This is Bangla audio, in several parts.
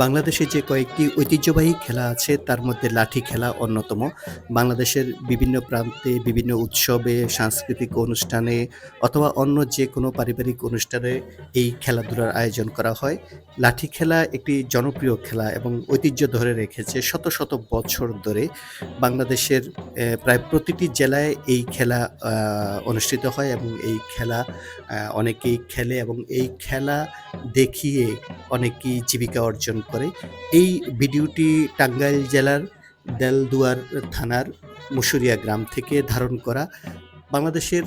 বাংলাদেশে যে কয়েকটি ঐতিহ্যবাহী খেলা আছে তার মধ্যে লাঠি খেলা অন্যতম। বাংলাদেশের বিভিন্ন প্রান্তে বিভিন্ন উৎসবে, সাংস্কৃতিক অনুষ্ঠানে অথবা অন্য যে কোনো পারিবারিক অনুষ্ঠানে এই খেলাধুলার আয়োজন করা হয়। লাঠি খেলা একটি জনপ্রিয় খেলা এবং ঐতিহ্য ধরে রেখেছে শত, শত বছর ধরে। বাংলাদেশের প্রায় প্রতিটি জেলায় এই খেলা অনুষ্ঠিত হয় এবং এই খেলা অনেকেই খেলে এবং এই খেলা দেখিয়ে অনেকেই জীবিকা অর্জন করে। এই ভিডিওটি টাঙ্গাইল জেলার দেলদুয়ার থানার মুশুরিয়া গ্রাম থেকে ধারণ করা। বাংলাদেশের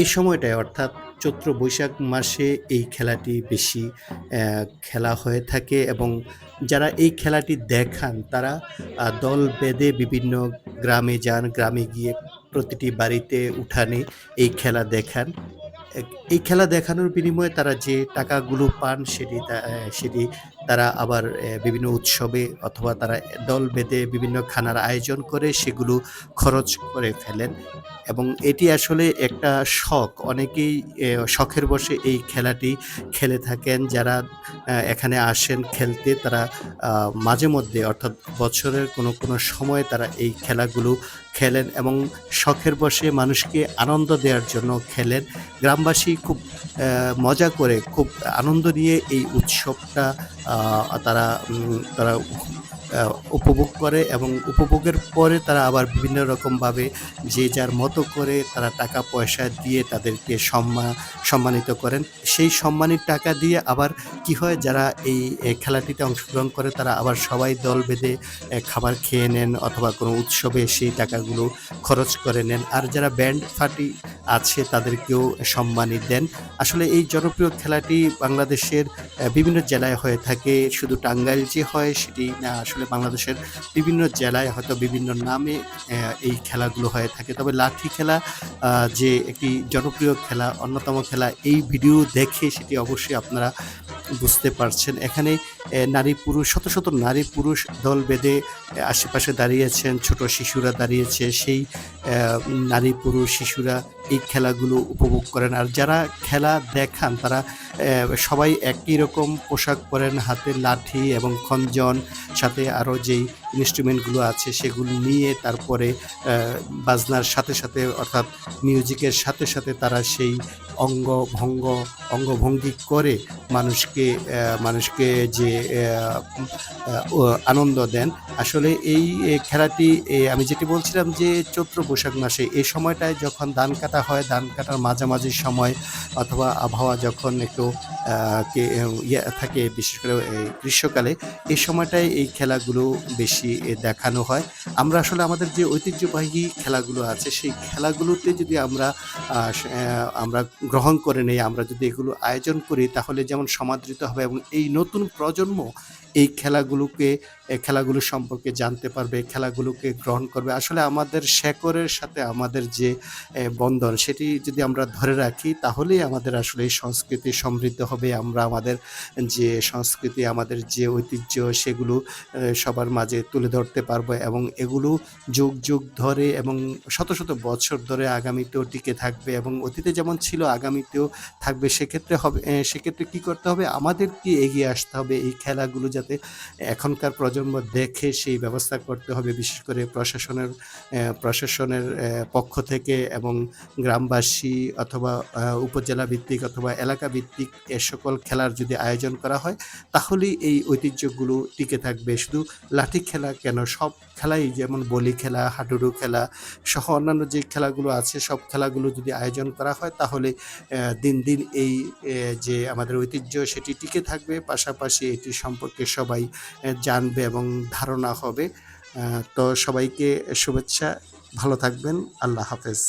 এই সময়টায় অর্থাৎ চৈত্র বৈশাখ মাসে এই খেলাটি বেশি খেলা হয়ে থাকে এবং যারা এই খেলাটি দেখান তারা দল বেঁধে বিভিন্ন গ্রামে যান, গ্রামে গিয়ে প্রতিটি বাড়িতে উঠানে এই খেলা দেখান। এই খেলা দেখানোর বিনিময়ে তারা যে টাকাগুলো পান সেটি সেটি তারা আবার বিভিন্ন উৎসবে অথবা তারা দল বেঁধে বিভিন্ন খানার আয়োজন করে সেগুলো খরচ করে ফেলেন এবং এটি আসলে একটা শখ। অনেকেই শখের বশে এই খেলাটি খেলে থাকেন। যারা এখানে আসেন খেলতে তারা মাঝে মধ্যে অর্থাৎ বছরের কোনো, কোনো সময়ে তারা এই খেলাগুলো খেলেন এবং শখের বশে মানুষকে আনন্দ দেওয়ার জন্য খেলেন। গ্রামবাসী খুব মজা করে খুব আনন্দ নিয়ে এই উৎসবটা তারা তারা উপভোগ করে এবং উপভোগের পরে তারা আবার বিভিন্ন রকমভাবে যে যার মতো করে তারা টাকা, পয়সা দিয়ে তাদেরকে সম্মান সম্মানিত করেন। সেই সম্মানির টাকা দিয়ে আবার কি হয়, যারা এই খেলাটিতে অংশগ্রহণ করে তারা আবার সবাই দল বেঁধে খাবার খেয়ে নেন অথবা কোনো উৎসবে সেই টাকাগুলো খরচ করে নেন। আর যারা ব্যান্ড পার্টি আছে তাদেরকেও সম্মানী দেন। আসলে এই জনপ্রিয় খেলাটি বাংলাদেশের বিভিন্ন জেলায় হয়ে থাকে। শুধু টাঙ্গাইল যে হয় সেটি না আসলে বাংলাদেশের বিভিন্ন জেলায় হয়তো বিভিন্ন নামে এই খেলাগুলো হয়ে থাকে। তবে লাঠি খেলা যে একটি জনপ্রিয় খেলা, অন্যতম খেলা এই ভিডিও দেখে সেটি অবশ্যই আপনারা বুঝতে পারছেন। এখানে নারী পুরুষ শত, শত নারী পুরুষ দল বেঁধে আশেপাশে দাঁড়িয়েছেন, ছোট শিশুরা দাঁড়িয়েছে। সেই নারী পুরুষ শিশুরা এই খেলাগুলো উপভোগ করেন। আর যারা খেলা দেখান তারা সবাই একই রকম পোশাক পরেন, হাতে লাঠি এবং খঞ্জন সাথে আরও যেই ইন্সট্রুমেন্টগুলো আছে সেগুলো নিয়ে তারপরে বাজনার সাথে, সাথে অর্থাৎ মিউজিকের সাথে, সাথে তারা সেই অঙ্গ ভঙ্গ অঙ্গভঙ্গি করে মানুষকে মানুষকে যে আনন্দ দেন। আসলে এই খেলাটি আমি যেটি বলছিলাম যে চৈত্র বৈশাখ মাসে এই সময়টায় যখন ধান কাটা হয়, ধান কাটার মাঝামাঝি সময় অথবা আবহাওয়া যখন একটু ইয়ে থাকে বিশেষ করে গ্রীষ্মকালে এই সময়টায় এই খেলাগুলো বেশি এ দেখানো হয়। আমরা আসলে আমাদের যে ঐতিহ্যবাহী খেলাগুলো আছে সেই খেলাগুলোতে যদি আমরা আমরা গ্রহণ করে নেই, আমরা যদি এগুলো আয়োজন করি তাহলে যেমন সমাদৃত হবে এবং এই নতুন প্রজন্ম এই খেলাগুলোকে খেলাগুলো সম্পর্কে জানতে পারবে, খেলাগুলোকে গ্রহণ করবে। আসলে আমাদের শেকরের সাথে আমাদের যে বন্ধন সেটি যদি আমরা ধরে রাখি তাহলেই আমাদের আসলে সংস্কৃতি সমৃদ্ধ হবে। আমরা আমাদের যে সংস্কৃতি, আমাদের যে ঐতিহ্য সেগুলো সবার মাঝে তুলে ধরতে পারব এবং এগুলো যুগ, যুগ ধরে এবং শত, শত বছর ধরে আগামীতেও টিকে থাকবে এবং অতীতে যেমন ছিল আগামীতেও থাকবে। সেক্ষেত্রে হবে সেক্ষেত্রে কি করতে হবে? আমাদেরকে এগিয়ে আসতে হবে এই খেলাগুলো যাতে এখনকার প্রজন্ম দেখে সেই ব্যবস্থা করতে হবে। বিশেষ করে প্রশাসনের প্রশাসনের পক্ষ থেকে এবং গ্রামবাসী অথবা উপজেলা ভিত্তিক অথবা এলাকা ভিত্তিক এ সকল খেলার যদি আয়োজন করা হয় তাহলেই এই ঐতিহ্যগুলো টিকে থাকবে। শুধু লাঠি খেলা কেন সব খেলাই যেমন বলি খেলা, হাডুডু খেলা সহ অন্যান্য যে খেলাগুলো আছে সব খেলাগুলো যদি আয়োজন করা হয় তাহলে দিন, দিন এই যে আমাদের ঐতিহ্য সেটি টিকে থাকবে। পাশাপাশি এটি সম্পর্কে সবাই জানবে এবং ধারণা হবে। তো সবাইকে শুভেচ্ছা। ভালো থাকবেন। আল্লাহ হাফেজ।